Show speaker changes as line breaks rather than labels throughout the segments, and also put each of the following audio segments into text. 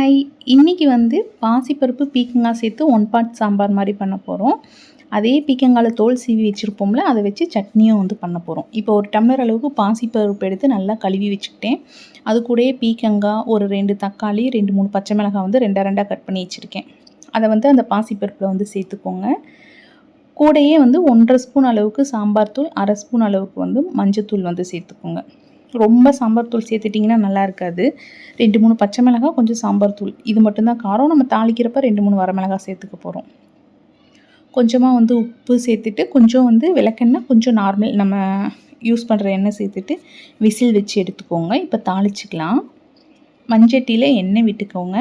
Hi இன்றைக்கி வந்து பாசிப்பருப்பு பீக்கங்காய் சேர்த்து ஒன் பாட் சாம்பார் மாதிரி பண்ண போகிறோம் அதே பீக்கங்காயில் தோல் சீவி வச்சுருப்போம்ல அதை வச்சு சட்னியும் வந்து பண்ண போகிறோம் இப்போ ஒரு டம்ளர் அளவுக்கு பாசிப்பருப்பு எடுத்து நல்லா கழுவி வச்சுக்கிட்டேன். அது கூடயே பீக்கங்காய் ஒரு ரெண்டு தக்காளி ரெண்டு மூணு பச்சை மிளகாய் வந்து ரெண்டாக ரெண்டாக கட் பண்ணி வச்சுருக்கேன். அதை வந்து அந்த பாசிப்பருப்பில் வந்து சேர்த்துக்கோங்க. கூடையே வந்து ஒன்றரை ஸ்பூன் அளவுக்கு சாம்பார் தூள் அரை ஸ்பூன் அளவுக்கு வந்து மஞ்சத்தூள் வந்து சேர்த்துக்கோங்க. ரொம்ப சாம்பார் தூள் சேர்த்துட்டிங்கன்னா நல்லா இருக்காது. ரெண்டு மூணு பச்சை மிளகாய் கொஞ்சம் சாம்பார் தூள். இது மட்டும்தான் காரம். நம்ம தாளிக்கிறப்ப ரெண்டு மூணு வரமிளகாய் சேர்த்துக்க போகிறோம் கொஞ்சமாக வந்து உப்பு சேர்த்துட்டு கொஞ்சம் வந்து விளக்கெண்ணெய் கொஞ்சம் நார்மல் நம்ம யூஸ் பண்ணுற எண்ணெய் சேர்த்துட்டு விசில் வச்சு எடுத்துக்கோங்க. இப்போ தாளிச்சிக்கலாம். மஞ்சட்டியில் எண்ணெய் விட்டுக்கோங்க.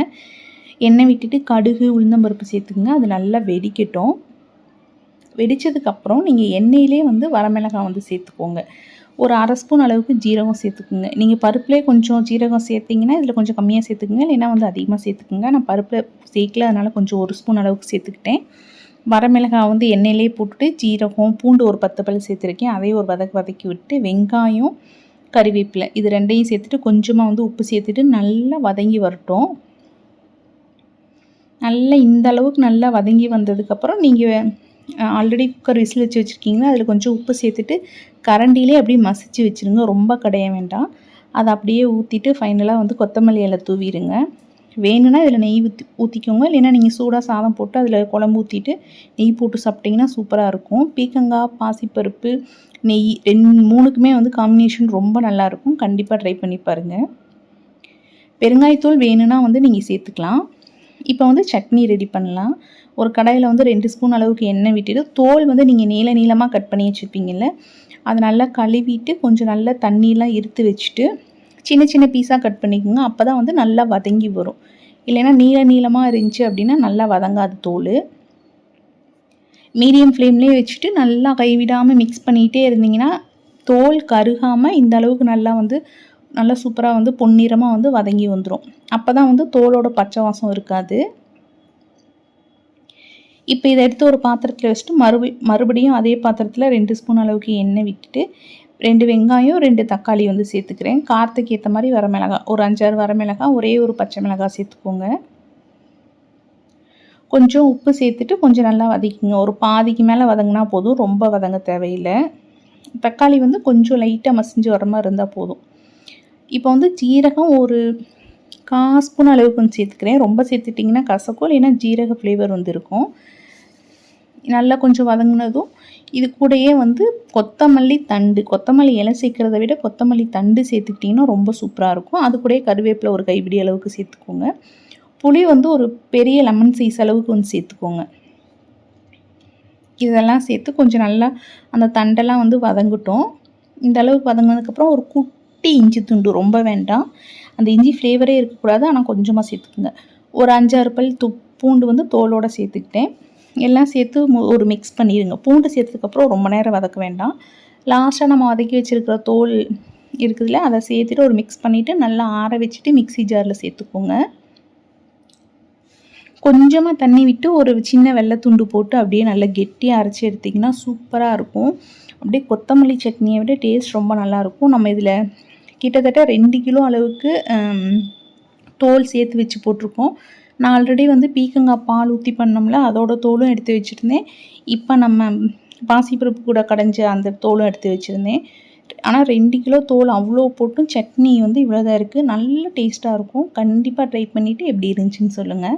எண்ணெய் விட்டுட்டு கடுகு உளுந்தம்பருப்பு சேர்த்துக்குங்க. அது நல்லா வெடிக்கட்டும். வெடித்ததுக்கப்புறம் நீங்கள் எண்ணெயிலே வந்து வரமிளகாய் வந்து சேர்த்துக்கோங்க. ஒரு அரை ஸ்பூன் அளவுக்கு ஜீரகம் சேர்த்துக்குங்க. நீங்கள் பருப்புலேயே கொஞ்சம் ஜீரகம் சேர்த்திங்கன்னா இதில் கொஞ்சம் கம்மியாக சேர்த்துக்குங்க. இல்லைன்னா வந்து அதிகமாக சேர்த்துக்குங்க. நான் பருப்பில் சேர்க்கல அதனால் கொஞ்சம் ஒரு ஸ்பூன் அளவுக்கு சேர்த்துக்கிட்டேன். வரமிளகாய் வந்து எண்ணெயிலே போட்டுட்டு ஜீரகம் பூண்டு ஒரு பத்து பல் சேர்த்துருக்கேன். அதையும் ஒரு வதக்கு வதக்கி விட்டு வெங்காயம் கறிவேப்பிலை இது ரெண்டையும் சேர்த்துட்டு கொஞ்சமாக வந்து உப்பு சேர்த்துட்டு நல்லா வதங்கி வரட்டும். நல்லா இந்த அளவுக்கு நல்லா வதங்கி வந்ததுக்கப்புறம் நீங்கள் ஆல்ரெடி குக்கர் விசில் வச்சு வச்சுருக்கீங்கன்னா அதில் கொஞ்சம் உப்பு சேர்த்துட்டு கரண்டிலே அப்படியே மசிச்சு வச்சுருங்க. ரொம்ப கடைய வேண்டாம். அதை அப்படியே ஊற்றிட்டு ஃபைனலாக வந்து கொத்தமல்லி இலை தூவிடுங்க. வேணும்னா இதில் நெய் ஊற்றி ஊற்றிக்கோங்க இல்லைன்னா நீங்கள் சூடாக சாதம் போட்டு அதில் குழம்பு ஊற்றிட்டு நெய் போட்டு சாப்பிட்டிங்கன்னா சூப்பராக இருக்கும். பீக்கங்காய் பாசிப்பருப்பு நெய் ரெண்டு மூணுக்குமே வந்து காம்பினேஷன் ரொம்ப நல்லாயிருக்கும் கண்டிப்பாக ட்ரை பண்ணி பாருங்கள் பெருங்காயத்தூள் வேணும்னா வந்து நீங்கள் சேர்த்துக்கலாம். இப்போ வந்து சட்னி ரெடி பண்ணலாம். ஒரு கடாயில் வந்து ரெண்டு ஸ்பூன் அளவுக்கு எண்ணெய் விட்டுட்டு தோல் வந்து நீங்கள் நீள நீளமாக கட் பண்ணி வச்சுருப்பீங்கள்ல அதை நல்லா கழுவிட்டு கொஞ்சம் நல்லா தண்ணியெலாம் இருத்து வச்சுட்டு சின்ன சின்ன பீஸாக கட் பண்ணிக்கோங்க. அப்போ தான் வந்து நல்லா வதங்கி வரும். இல்லைன்னா நீள நீளமாக இருந்துச்சு அப்படின்னா நல்லா வதங்காது தோல். மீடியம் ஃப்ளேம்லேயே வச்சுட்டு நல்லா கைவிடாமல் மிக்ஸ் பண்ணிகிட்டே இருந்தீங்கன்னா தோல் கருகாமல் இந்த அளவுக்கு நல்லா வந்து நல்லா சூப்பராக வந்து பொன்னிறமாக வந்து வதங்கி வந்துடும் அப்போ தான் வந்து தோலோட பச்சை வாசம் இருக்காது. இப்போ இதை எடுத்து ஒரு பாத்திரத்தில் வச்சுட்டு மறுபடி மறுபடியும் அதே பாத்திரத்தில் ரெண்டு ஸ்பூன் அளவுக்கு எண்ணெய் விட்டுட்டு ரெண்டு வெங்காயம் ரெண்டு தக்காளி வந்து சேர்த்துக்கிறேன். காரத்துக்கு ஏற்ற மாதிரி வரமிளகாய் ஒரு அஞ்சாறு வரமிளகாய் ஒரே ஒரு பச்சை மிளகாய் சேர்த்துக்கோங்க. கொஞ்சம் உப்பு சேர்த்துட்டு கொஞ்சம் நல்லா வதக்கிங்க ஒரு பாதிக்கு மேலே வதங்கினா போதும் ரொம்ப வதங்க தேவையில்லை. தக்காளி வந்து கொஞ்சம் லைட்டாக மசிஞ்சு வர மாதிரி இருந்தால் போதும். இப்போ வந்து ஜீரகம் ஒரு கா ஸ்பூன் அளவுக்கு கொஞ்சம் சேர்த்துக்கிறேன். ரொம்ப சேர்த்துட்டிங்கன்னா கசக்கும் இல்லைன்னா ஜீரக ஃப்ளேவர் வந்து இருக்கும். நல்லா கொஞ்சம் வதங்கினதும் இது கூடயே வந்து கொத்தமல்லி தண்டு கொத்தமல்லி இலை சேர்க்குறத விட கொத்தமல்லி தண்டு சேர்த்துக்கிட்டிங்கன்னா ரொம்ப சூப்பராக இருக்கும். அது கூடயே கருவேப்பிலை ஒரு கைப்பிடி அளவுக்கு சேர்த்துக்கோங்க. புளி வந்து ஒரு பெரிய லெமன் சைஸ் அளவுக்கு வந்து சேர்த்துக்கோங்க. இதெல்லாம் சேர்த்து கொஞ்சம் நல்லா அந்த தண்டெல்லாம் வந்து வதங்கட்டும். இந்த அளவுக்கு வதங்கினதுக்கப்புறம் ஒரு குட்டி இஞ்சி துண்டு ரொம்ப வேண்டாம். அந்த இஞ்சி ஃப்ளேவரே இருக்கக்கூடாது ஆனால் கொஞ்சமாக சேர்த்துக்குங்க. ஒரு அஞ்சாறு பல் துப்பூண்டு பூண்டு வந்து தோலோடு சேர்த்துக்கிட்டேன். எல்லாம் சேர்த்து ஒரு மிக்ஸ் பண்ணிடுங்க. பூண்டு சேர்த்ததுக்கப்புறம் ரொம்ப நேரம் வதக்க வேண்டாம். லாஸ்ட்டாக நம்ம வதக்கி வச்சுருக்கிற தோல் இருக்குதுல்ல அதை சேர்த்துட்டு ஒரு மிக்ஸ் பண்ணிவிட்டு நல்லா ஆற வச்சுட்டு மிக்ஸி ஜாரில் சேர்த்துக்கோங்க. கொஞ்சமாக தண்ணி விட்டு ஒரு சின்ன வெள்ளைத்துண்டு போட்டு அப்படியே நல்லா கெட்டியாக அரைச்சி எடுத்திங்கன்னா சூப்பராக இருக்கும். அப்படியே கொத்தமல்லி சட்னியை விட டேஸ்ட் ரொம்ப நல்லாயிருக்கும் நம்ம இதில் கிட்டத்தட்ட ரெண்டு கிலோ அளவுக்கு தோல் சேர்த்து வச்சு போட்டிருக்கோம். நான் ஆல்ரெடி வந்து பீக்கங்காய் பால் ஊற்றி பண்ணோம்ல அதோட தோலும் எடுத்து வச்சுருந்தேன். இப்போ நம்ம பாசிப்பருப்பு கூட கடைஞ்ச அந்த தோலும் எடுத்து வச்சுருந்தேன். ஆனால் ரெண்டு கிலோ தோல் அவ்வளோ போட்டும் சட்னி வந்து இவ்வளோ தான் இருக்குது நல்ல டேஸ்ட்டாக இருக்கும். கண்டிப்பாக ட்ரை பண்ணிவிட்டு எப்படி இருந்துச்சுன்னு சொல்லுங்கள்